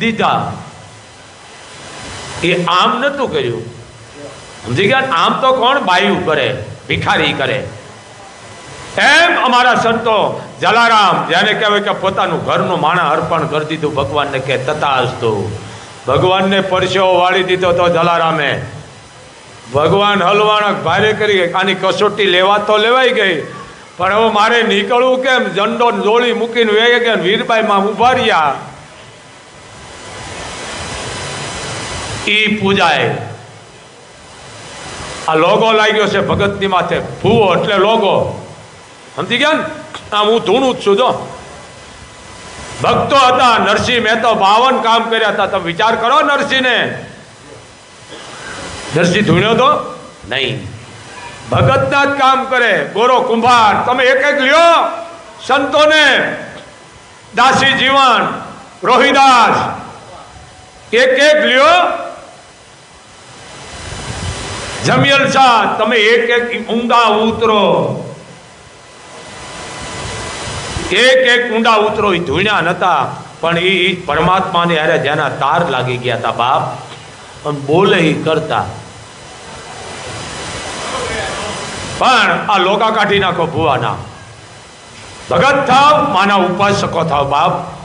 દીધા. એ આમ નતું કર્યું. સમજી ગયા? આમ તો કોણ બાયું કરે, ભિખારી કરે? એમ અમારા સંતો જલારામ, જેને કહેવાય કે પોતાનું ઘરનું માણા અર્પણ કરી દીધું, ભગવાનને કે તથાસ્તુ ભગવાનને પરસેવો વાળી દીધો તો જલારામે. ભગવાન હલવાણક ભારે કરી આની કસોટી લેવા તો લેવાઈ ગઈ, પણ હવે મારે નીકળવું કેમ? ઝંડો જોળી મૂકીને વેગે ને વીરબાઈમાં ઊભા રહ્યા. ઈ પૂજાય. આ લોગો લાગ્યો છે ભગતની માથે. ભૂવો એટલે લોગો. સમજી ગયા ને? આમ હું ધૂણું જ છું, જો. ભક્તો હતા, નરસિંહ મહેતો બાવન કામ કર્યા હતા. તમે વિચાર કરો નરસિંહને. નરસિંહ ધૂણ્યો તો? નહીં. ભગતના જ કામ કરે. ગોરો કુંભાર. તમે એક એક લ્યો. સંતોને. દાસી જીવન. રોહિદાસ. એક એક લ્યો. જમિયલ શાહ, તમે એક એક ઊંડા ઉતરો. એક એક ઊંડા ઉતરો એ ધૂણ્યા નતા. પણ એ પરમાત્માને હારે જેના તાર લાગી ગયા હતા બાપ અને બોલે કરતા. પણ આ લોકા કાઢી નાખો ભુવાના. ભગત થાવ, માના ઉપાસકો થાવ બાપ.